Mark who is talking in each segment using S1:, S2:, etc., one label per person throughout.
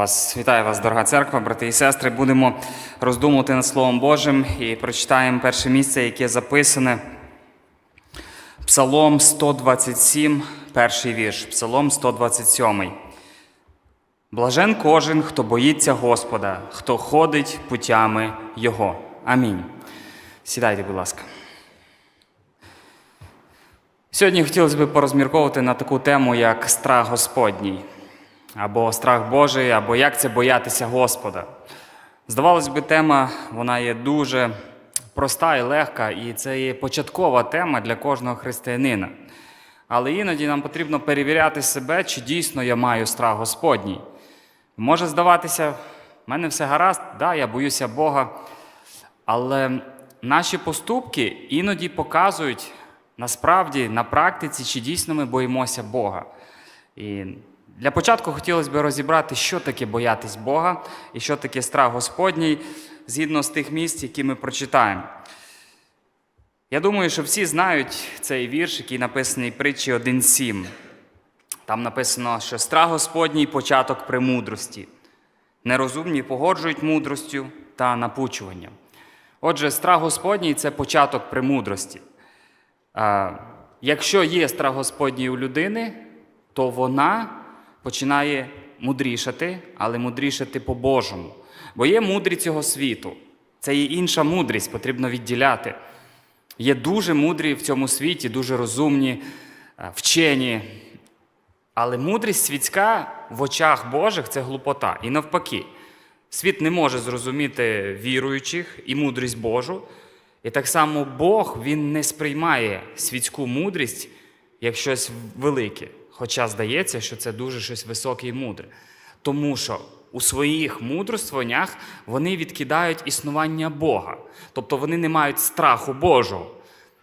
S1: Вас вітаю вас, дорога церква, брати і сестри. Будемо роздумувати над Словом Божим і прочитаємо перше місце, яке записане. Псалом 127, перший вірш. Псалом 127. Блажен кожен, хто боїться Господа, хто ходить путями Його. Амінь. Сідайте, будь ласка. Сьогодні хотілося б порозмірковувати на таку тему, як страх Господній, або страх Божий, або як це боятися Господа. Здавалось би, тема вона є дуже проста і легка, і це є початкова тема для кожного християнина. Але іноді нам потрібно перевіряти себе, чи дійсно я маю страх Господній. Може здаватися, в мене все гаразд, да, я боюся Бога. Але наші поступки іноді показують насправді на практиці, чи дійсно ми боїмося Бога. І для початку хотілося б розібрати, що таке боятись Бога і що таке страх Господній згідно з тих місць, які ми прочитаємо. Я думаю, що всі знають цей вірш, який написаний в притчі 1.7. Там написано, що страх Господній початок премудрості. Нерозумні погоджують мудростю та напучуванням. Отже, страх Господній це початок премудрості. Якщо є страх Господній у людини, то вона починає мудрішати, але мудрішати по-божому. Бо є мудрі цього світу. Це є інша мудрість, потрібно відділяти. Є дуже мудрі в цьому світі, дуже розумні, е, вчені. Але мудрість світська в очах Божих це глупота. І навпаки, світ не може зрозуміти віруючих і мудрість Божу. І так само Бог він не сприймає світську мудрість як щось велике. Хоча здається, що це дуже щось високе і мудре. Тому що у своїх мудрствуваннях вони відкидають існування Бога. Тобто вони не мають страху Божого.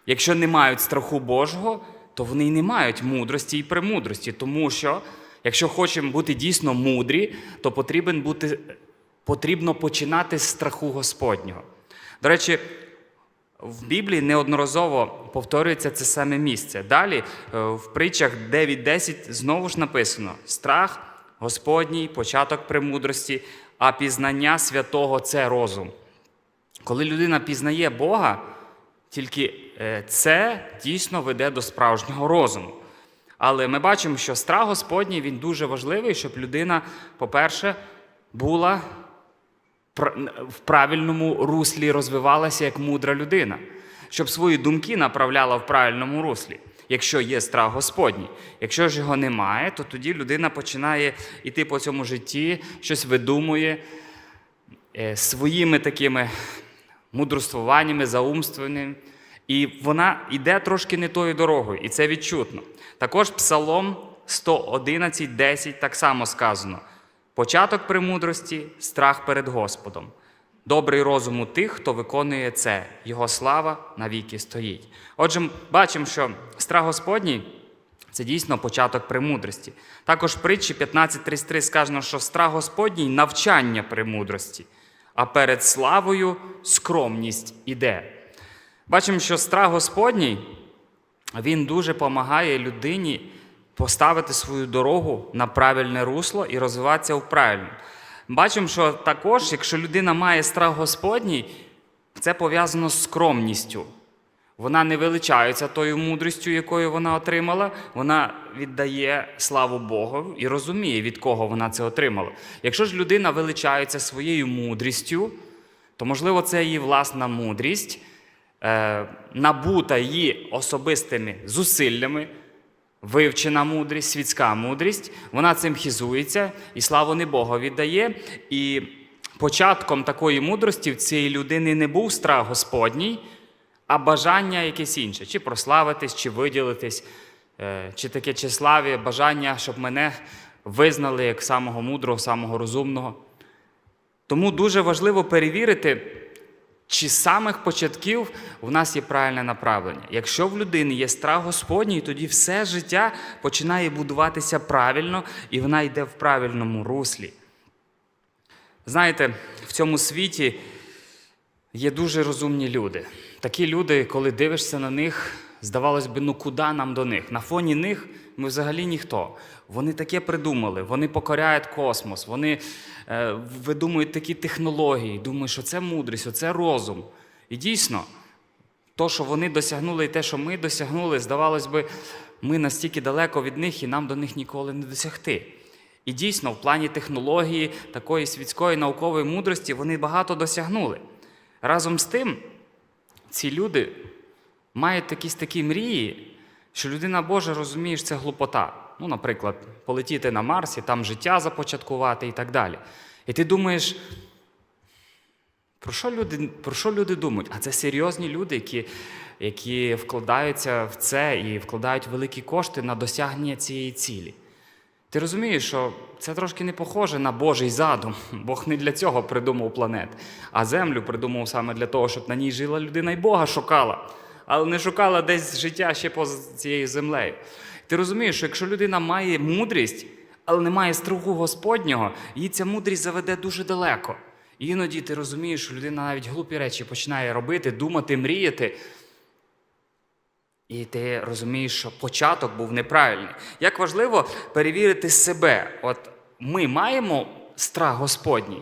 S1: Якщо не мають страху Божого, то вони й не мають мудрості і премудрості. Тому що, якщо хочемо бути дійсно мудрі, то потрібен бути, потрібно починати з страху Господнього. До речі, в Біблії неодноразово повторюється це саме місце. Далі е, в притчах 9.10 знову ж написано: страх Господній, початок премудрості, а пізнання святого це розум. Коли людина пізнає Бога, тільки е, це дійсно веде до справжнього розуму. Але ми бачимо, що страх Господній він дуже важливий, щоб людина, по-перше, була в правильному руслі розвивалася як мудра людина, щоб свої думки направляла в правильному руслі, якщо є страх Господній. Якщо ж його немає, то тоді людина починає йти по цьому житті, щось видумує е, своїми такими мудрствуваннями, заумствуваннями. І вона йде трошки не тою дорогою, і це відчутно. Також Псалом 111.10 так само сказано: початок премудрості, страх перед Господом. Добрий розум у тих, хто виконує це, Його слава навіки стоїть. Отже, бачимо, що страх Господній це дійсно початок премудрості. Також в притчі 15.33 сказано, що страх Господній навчання премудрості, а перед славою скромність іде. Бачимо, що страх Господній він дуже допомагає людині поставити свою дорогу на правильне русло і розвиватися в правильному. Бачимо, що також, якщо людина має страх Господній, це пов'язано з скромністю. Вона не величається тою мудрістю, якою вона отримала. Вона віддає славу Богу і розуміє, від кого вона це отримала. Якщо ж людина величається своєю мудрістю, то, можливо, це її власна мудрість, е, набута її особистими зусиллями, вивчена мудрість, світська мудрість, вона цим хізується і славу не Бога віддає. І початком такої мудрості в цієї людини не був страх Господній, а бажання якесь інше, чи прославитись, чи виділитись, е, чи таке числаві, бажання, щоб мене визнали як самого мудрого, самого розумного. Тому дуже важливо перевірити, чи з самих початків в нас є правильне направлення. Якщо в людини є страх Господній, тоді все життя починає будуватися правильно і вона йде в правильному руслі. Знаєте, в цьому світі є дуже розумні люди. Такі люди, коли дивишся на них, Здавалось би, ну куди нам до них? На фоні них ми взагалі ніхто. Вони таке придумали, вони покоряють космос, вони е, видумують такі технології, думають, що це мудрість, оце розум. І дійсно, то, що вони досягнули, і те, що ми досягнули, здавалось би, ми настільки далеко від них, і нам до них ніколи не досягти. І дійсно, в плані технології, такої світської наукової мудрості, вони багато досягнули. Разом з тим, ці люди мають якісь такі мрії, що людина Божа розуміє, що це глупота. Ну, наприклад, полетіти на Марс і там життя започаткувати і так далі. І ти думаєш, про що люди, про що люди думають? А це серйозні люди, які, які вкладаються в це і вкладають великі кошти на досягнення цієї цілі. Ти розумієш, що це трошки не похоже на Божий задум. Бог не для цього придумав планет, а землю придумав саме для того, щоб на ній жила людина і Бога шукала, але не шукала десь життя ще поза цією землею. Ти розумієш, що якщо людина має мудрість, але не має страху Господнього, її ця мудрість заведе дуже далеко. І іноді ти розумієш, що людина навіть глупі речі починає робити, думати, мріяти. І ти розумієш, що початок був неправильний. Як важливо перевірити себе. От ми маємо страх Господній.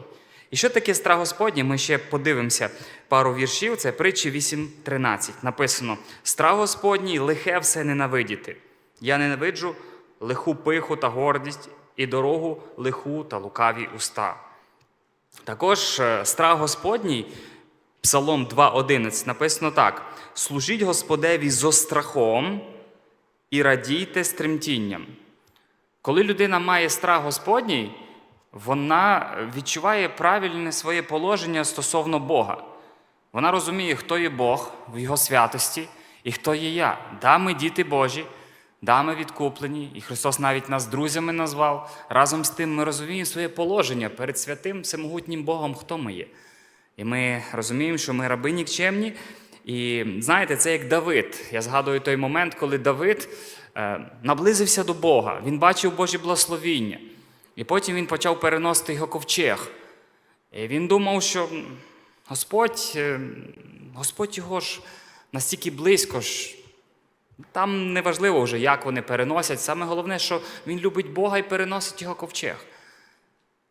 S1: І що таке страх Господній? Ми ще подивимося пару віршів. Це притчі 8.13. Написано: Страх Господній лихе все ненавидіти. Я ненавиджу лиху пиху та гордість, і дорогу лиху та лукаві уста. Також е, страх Господній, Псалом 2.11, написано так: служіть Господеві зо страхом і радійте з тремтінням. Коли людина має страх Господній, вона відчуває правильне своє положення стосовно Бога. Вона розуміє, хто є Бог в Його святості і хто є я. Да, ми діти Божі, да, ми відкуплені, і Христос навіть нас друзями назвав. Разом з тим ми розуміємо своє положення перед святим всемогутнім Богом, хто ми є. І ми розуміємо, що ми раби нікчемні. І знаєте, це як Давид. Я згадую той момент, коли Давид е, наблизився до Бога, він бачив Божі благословіння. І потім він почав переносити його ковчег. І він думав, що Господь, е, Господь його ж настільки близько ж. Там неважливо вже, як вони переносять. Саме головне, що він любить Бога і переносить його ковчег.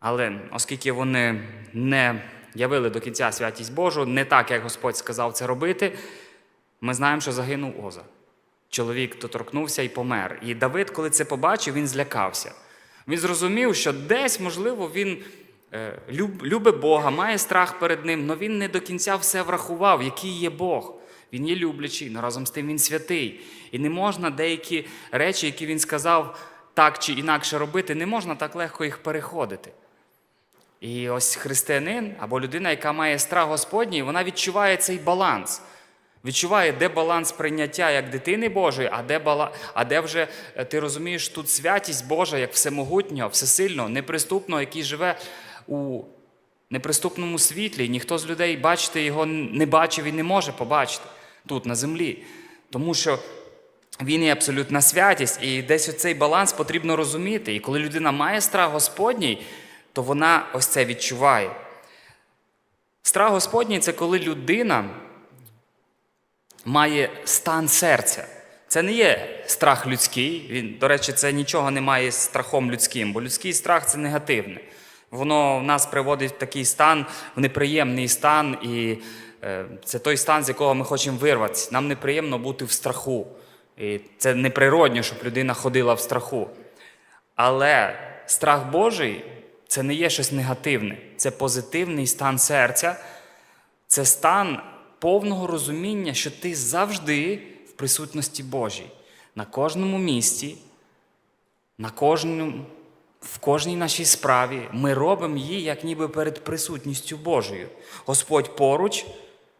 S1: Але оскільки вони не явили до кінця святість Божу, не так, як Господь сказав це робити, ми знаємо, що загинув Оза. Чоловік доторкнувся і помер. І Давид, коли це побачив, він злякався. Він зрозумів, що десь, можливо, він е, любить Бога, має страх перед ним, але він не до кінця все врахував, який є Бог. Він є люблячий, але разом з тим він святий. І не можна деякі речі, які він сказав так чи інакше робити, не можна так легко їх переходити. І ось християнин або людина, яка має страх Господній, вона відчуває цей баланс. Відчуває, де баланс прийняття як дитини Божої, а де, бала... а де вже е, ти розумієш тут святість Божа, як всемогутнього, всесильного, неприступного, який живе у неприступному світлі. І ніхто з людей бачити його не бачив і не може побачити тут, на землі. Тому що він є абсолютна святість, і десь оцей баланс потрібно розуміти. І коли людина має страх Господній, то вона ось це відчуває. Страх Господній це коли людина має стан серця. Це не є страх людський. Він, до речі, це нічого не має з страхом людським, бо людський страх це негативне. Воно в нас приводить в такий стан, в неприємний стан, і е, це той стан, з якого ми хочемо вирватися. Нам неприємно бути в страху. І це неприродно, щоб людина ходила в страху. Але страх Божий це не є щось негативне, це позитивний стан серця, це стан повного розуміння, що ти завжди в присутності Божій. На кожному місці, на кожному, в кожній нашій справі ми робимо її, як ніби перед присутністю Божою. Господь поруч,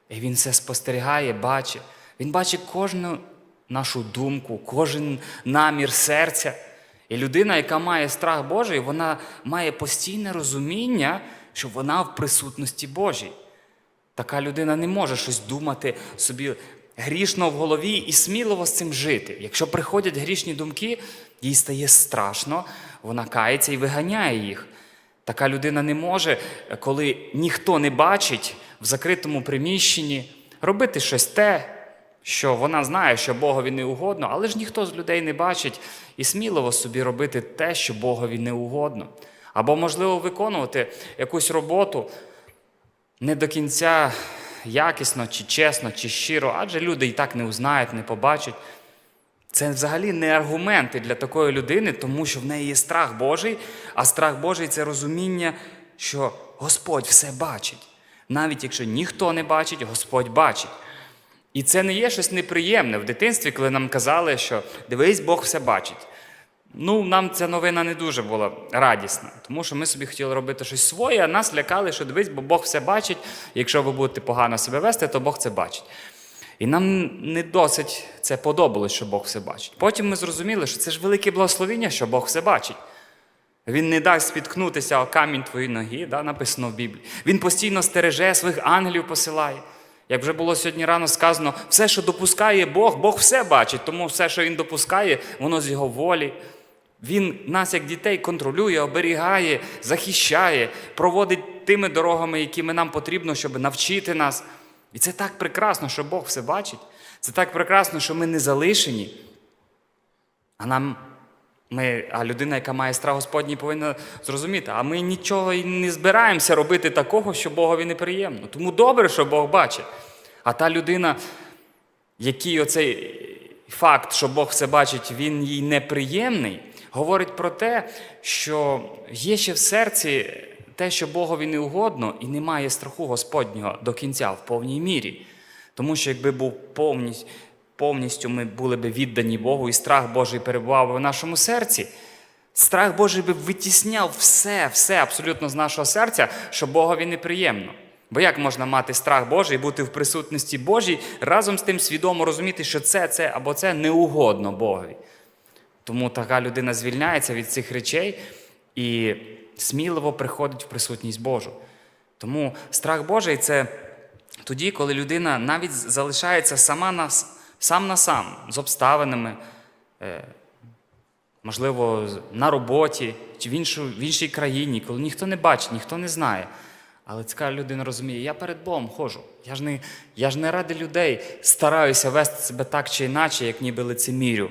S1: і Він все спостерігає, бачить. Він бачить кожну нашу думку, кожен намір серця. І людина, яка має страх Божий, вона має постійне розуміння, що вона в присутності Божій. Така людина не може щось думати собі грішно в голові і сміливо з цим жити. Якщо приходять грішні думки, їй стає страшно, вона кається і виганяє їх. Така людина не може, коли ніхто не бачить в закритому приміщенні, робити щось те, що вона знає, що Богові не угодно, але ж ніхто з людей не бачить і сміливо собі робити те, що Богові не угодно. Або, можливо, виконувати якусь роботу не до кінця якісно, чи чесно, чи щиро, адже люди і так не узнають, не побачать. Це взагалі не аргументи для такої людини, тому що в неї є страх Божий, а страх Божий це розуміння, що Господь все бачить. Навіть якщо ніхто не бачить, Господь бачить. І це не є щось неприємне в дитинстві, коли нам казали, що дивись, Бог все бачить. Ну, нам ця новина не дуже була радісна, тому що ми собі хотіли робити щось своє, а нас лякали, що дивись, бо Бог все бачить. Якщо ви будете погано себе вести, то Бог це бачить. І нам не досить це подобалось, що Бог все бачить. Потім ми зрозуміли, що це ж велике благословіння, що Бог все бачить. Він не дасть спіткнутися о камінь твоїй ноги, да, написано в Біблії. Він постійно стереже, своїх ангелів посилає. Як вже було сьогодні рано сказано, все, що допускає Бог, Бог все бачить, тому все, що Він допускає, воно з його волі. Він нас, як дітей, контролює, оберігає, захищає, проводить тими дорогами, якими нам потрібно, щоб навчити нас. І це так прекрасно, що Бог все бачить. Це так прекрасно, що ми не залишені. А нам, ми, а людина, яка має страх Господній, повинна зрозуміти, а ми нічого і не збираємося робити такого, що Богові неприємно. Тому добре, що Бог бачить. А та людина, який оцей факт, що Бог все бачить, він їй неприємний, говорить про те, що є ще в серці те, що Богові не угодно, і немає страху Господнього до кінця в повній мірі. Тому що якби був повністю, повністю ми були б віддані Богу, і страх Божий перебував би в нашому серці, страх Божий би витісняв все, все абсолютно з нашого серця, що Богові неприємно. Бо як можна мати страх Божий, бути в присутності Божій, разом з тим свідомо розуміти, що це, це або це не угодно Богові. Тому така людина звільняється від цих речей і сміливо приходить в присутність Божу. Тому страх Божий це тоді, коли людина навіть залишається сама на, сам на сам з обставинами, е, можливо, на роботі чи в, іншу, в іншій країні, коли ніхто не бачить, ніхто не знає. Але така людина розуміє, я перед Богом ходжу. Я ж не, я ж не ради людей стараюся вести себе так чи іначе, як ніби лицемірю.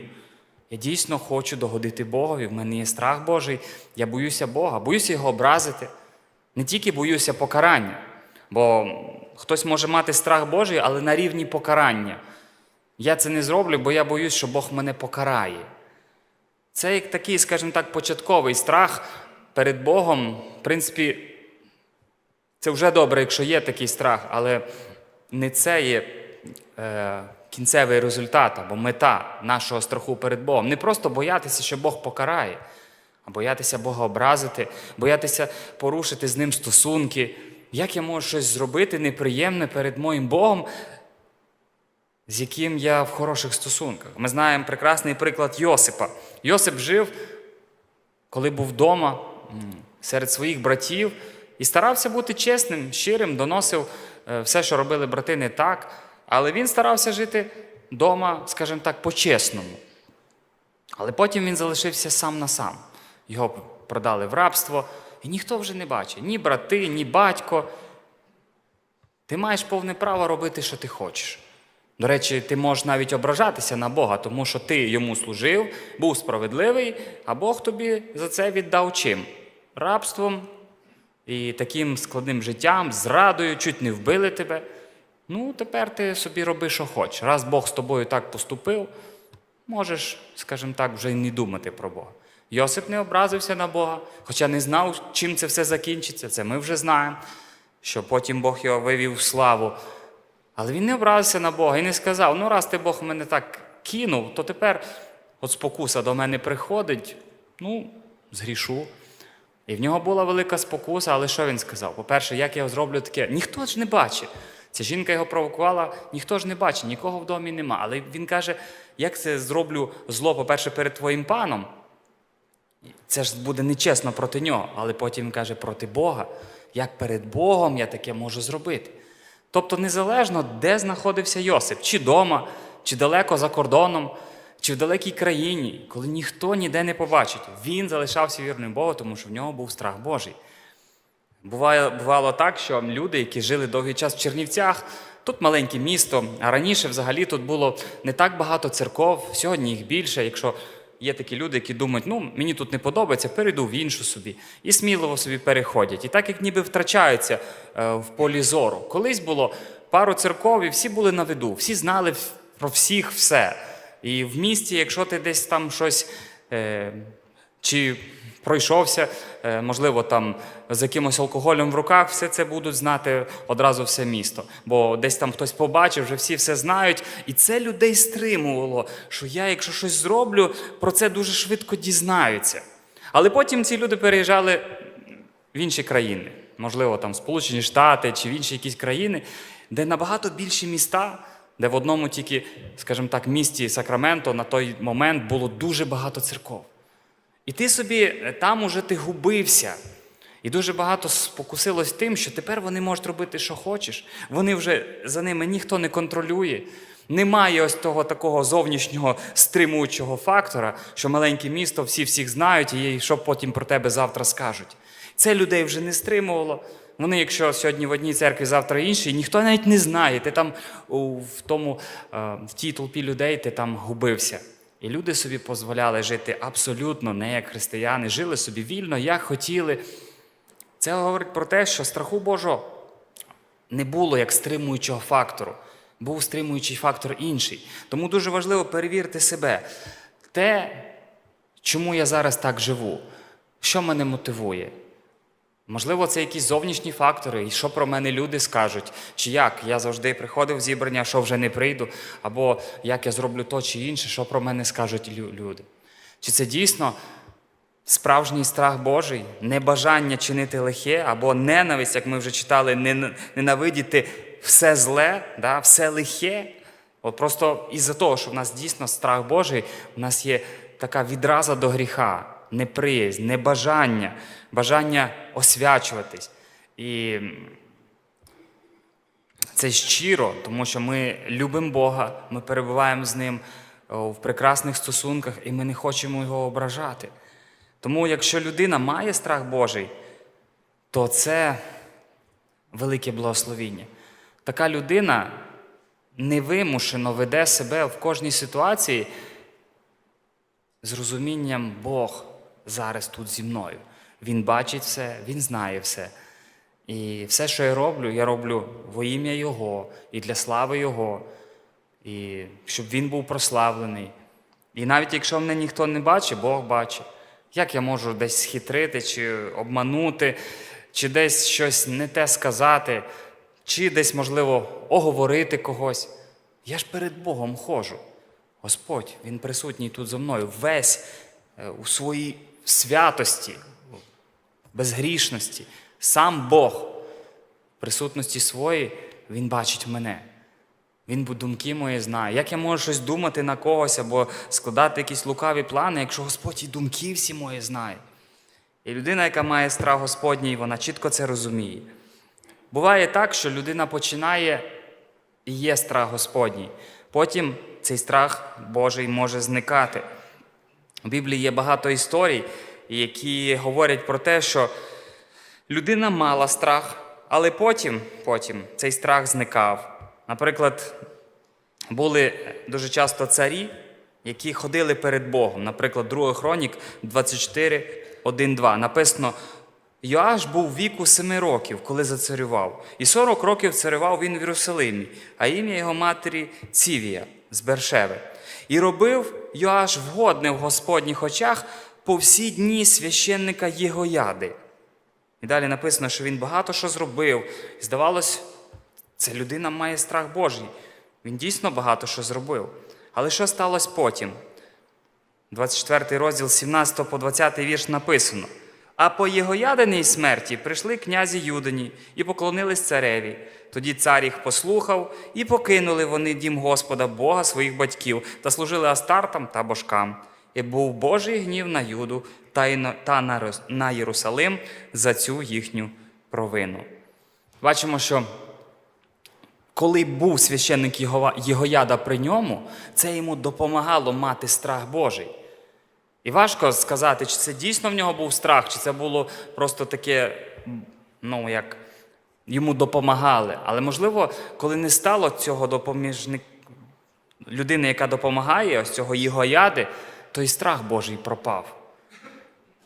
S1: Я дійсно хочу догодити Богові, в мене є страх Божий, я боюся Бога, боюся його образити. Не тільки боюся покарання, бо хтось може мати страх Божий, але на рівні покарання. Я це не зроблю, бо я боюсь, що Бог мене покарає. Це як такий, скажімо так, початковий страх перед Богом. В принципі, це вже добре, якщо є такий страх, але не це є е, кінцевий результат або мета нашого страху перед Богом. Не просто боятися, що Бог покарає, а боятися Бога образити, боятися порушити з ним стосунки. Як я можу щось зробити неприємне перед моїм Богом, з яким я в хороших стосунках? Ми знаємо прекрасний приклад Йосипа. Йосип жив коли був вдома серед своїх братів і старався бути чесним, щирим, доносив е, все, що робили брати, не так. Але він старався жити вдома, скажімо так, по-чесному. Але потім він залишився сам на сам. Його продали в рабство, і ніхто вже не бачить ні брати, ні батько. Ти маєш повне право робити, що ти хочеш. До речі, ти можеш навіть ображатися на Бога, тому що ти йому служив, був справедливий, а Бог тобі за це віддав чим? Рабством і таким складним життям, зрадою, чуть не вбили тебе. Ну, тепер ти собі роби, що хочеш. Раз Бог з тобою так поступив, можеш, скажімо так, вже не думати про Бога. Йосип не образився на Бога, хоча не знав, чим це все закінчиться. Це ми вже знаємо, що потім Бог його вивів в славу. Але він не образився на Бога і не сказав: ну, раз ти Бог мене так кинув, то тепер от спокуса до мене приходить, ну, згрішу. І в нього була велика спокуса, але що він сказав? По-перше, як я зроблю таке? Ніхто ж не бачить. Ця жінка його провокувала, ніхто ж не бачить, нікого в домі нема. Але він каже, як це зроблю зло, по-перше, перед твоїм паном. Це ж буде нечесно проти нього, але потім він каже проти Бога. Як перед Богом я таке можу зробити? Тобто, незалежно, де знаходився Йосип, чи вдома, чи далеко за кордоном, чи в далекій країні, коли ніхто ніде не побачить, він залишався вірним Богу, тому що в нього був страх Божий. Буває, бувало так, що люди, які жили довгий час в Чернівцях, тут маленьке місто, а раніше взагалі тут було не так багато церков, сьогодні їх більше. Якщо є такі люди, які думають, ну мені тут не подобається, перейду в іншу собі. І сміливо собі переходять. І так як ніби втрачаються е, в полі зору. Колись було пару церков, і всі були на виду, всі знали про всіх все. І в місті, якщо ти десь там щось. Чи пройшовся, е, можливо, там з якимось алкоголем в руках, все це будуть знати одразу все місто. Бо десь там хтось побачив, вже всі все знають. І це людей стримувало, що я, якщо щось зроблю, про це дуже швидко дізнаються. Але потім ці люди переїжджали в інші країни, можливо, там Сполучені Штати чи в інші якісь країни, де набагато більші міста, де в одному тільки, скажімо так, місті Сакраменто на той момент було дуже багато церков. І ти собі е, там уже ти губився. І дуже багато спокусилось тим, що тепер вони можуть робити, що хочеш. Вони вже за ними ніхто не контролює. Немає ось того такого зовнішнього стримуючого фактора, що маленьке місто, всі всіх знають, і що потім про тебе завтра скажуть. Це людей вже не стримувало. Вони, якщо сьогодні в одній церкві, завтра іншій, ніхто навіть не знає. Ти там в тому, е, в тій толпі людей ти там губився. І люди собі дозволяли жити абсолютно не як християни, жили собі вільно, як хотіли. Це говорить про те, що страху Божого не було як стримуючого фактору. Був стримуючий фактор інший. Тому дуже важливо перевірити себе. Те, чому я зараз так живу, що мене мотивує. Можливо, це якісь зовнішні фактори, і що про мене люди скажуть, чи як я завжди приходив в зібрання, що вже не прийду, або як я зроблю то чи інше, що про мене скажуть люди. Чи це дійсно справжній страх Божий, небажання чинити лихе, або ненависть, як ми вже читали, ненавидіти все зле, да, все лихе. От просто із-за того, що в нас дійсно страх Божий, у нас є така відраза до гріха, неприязнь, небажання, бажання освячуватись. І це щиро, тому що ми любимо Бога, ми перебуваємо з Ним в прекрасних стосунках, і ми не хочемо його ображати. Тому, якщо людина має страх Божий, то це велике благословіння. Така людина невимушено веде себе в кожній ситуації з розумінням Бог зараз тут зі мною. Він бачить все, він знає все. І все, що я роблю, я роблю во ім'я Його і для слави Його, і щоб він був прославлений. І навіть якщо мене ніхто не бачить, Бог бачить. Як я можу десь схитрити, чи обманути, чи десь щось не те сказати, чи десь, можливо, оговорити когось. Я ж перед Богом ходжу. Господь, Він присутній тут зо мною, весь е, у своїй святості, безгрішності. Сам Бог в присутності своєї, Він бачить мене. Він думки мої знає. Як я можу щось думати на когось або складати якісь лукаві плани, якщо Господь і думки всі мої знає? І людина, яка має страх Господній, вона чітко це розуміє. Буває так, що людина починає і є страх Господній. Потім цей страх Божий може зникати. У Біблії є багато історій, які говорять про те, що людина мала страх, але потім, потім цей страх зникав. Наприклад, були дуже часто царі, які ходили перед Богом. Наприклад, 2 Хронік 24, 1, 2. Написано: Йоаш був віку семи років, коли зацарював, і 40 років царював він в Єрусалимі, а ім'я його матері Цівія з Бершеви. І робив Йоаш вгодне в Господніх очах по всі дні священника Єгояди. І далі написано, що він багато що зробив. І здавалось, ця людина має страх Божий. Він дійсно багато що зробив. Але що сталося потім? 24 розділ 17 по 20 вірш написано. А по Єгоядиній смерті прийшли князі Юдані і поклонились цареві. Тоді цар їх послухав, і покинули вони дім Господа Бога своїх батьків та служили астартам та божкам. І був Божий гнів на Юду та, на Єрусалим за цю їхню провину. Бачимо, що коли був священник Єгояда при ньому, це йому допомагало мати страх Божий. І важко сказати, чи це дійсно в нього був страх, чи це було просто таке ну, як йому допомагали. Але можливо, коли не стало цього допоміжника, людини, яка допомагає, ось цього Єгояди, то і страх Божий пропав.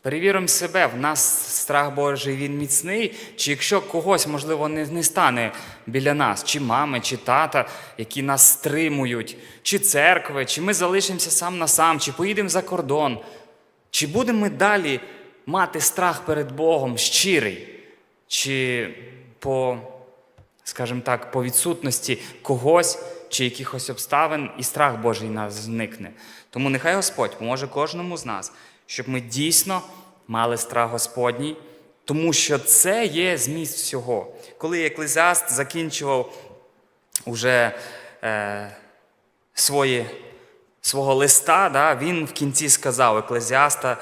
S1: Перевіримо себе, в нас страх Божий він міцний, чи якщо когось, можливо, не, не стане біля нас, чи мами, чи тата, які нас стримують, чи церкви, чи ми залишимося сам на сам, чи поїдемо за кордон, чи будемо ми далі мати страх перед Богом щирий, чи по, скажімо так, по відсутності когось чи якихось обставин, і страх Божий нас зникне. Тому нехай Господь поможе кожному з нас, щоб ми дійсно мали страх Господній, тому що це є зміст всього. Коли еклезіаст закінчував уже е, свої, свого листа, да, він в кінці сказав Еклезіаста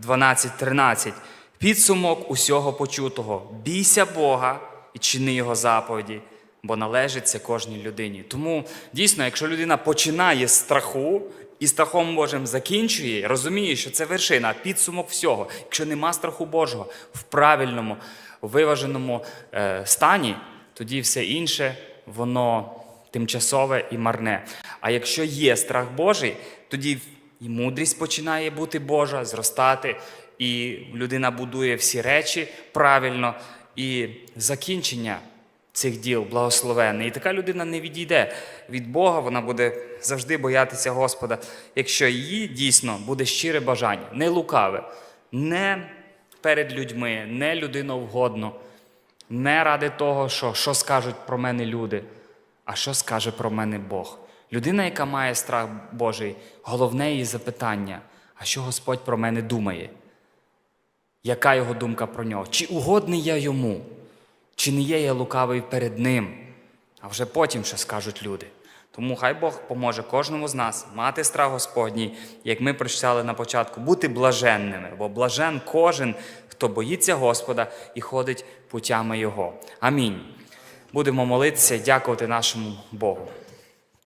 S1: 12.13. Підсумок усього почутого. Бійся Бога і чини Його заповіді, бо належить це кожній людині. Тому дійсно, якщо людина починає з страху і страхом Божим закінчує, розуміє, що це вершина, підсумок всього. Якщо нема страху Божого в правильному, виваженому е, стані, тоді все інше, воно тимчасове і марне. А якщо є страх Божий, тоді і мудрість починає бути Божа, зростати, і людина будує всі речі правильно, і закінчення цих діл благословенне. І така людина не відійде від Бога, вона буде завжди боятися Господа, якщо її дійсно буде щире бажання, не лукаве, не перед людьми, не людиновгодно, не ради того, що, що скажуть про мене люди, а що скаже про мене Бог. Людина, яка має страх Божий, головне її запитання, а що Господь про мене думає? Яка його думка про нього? Чи угодний я йому? Чи не є я лукавий перед ним? А вже потім що скажуть люди. Тому хай Бог поможе кожному з нас мати страх Господній, як ми прочитали на початку, бути блаженними, бо блажен кожен, хто боїться Господа і ходить путями Його. Амінь. Будемо молитися дякувати нашому Богу.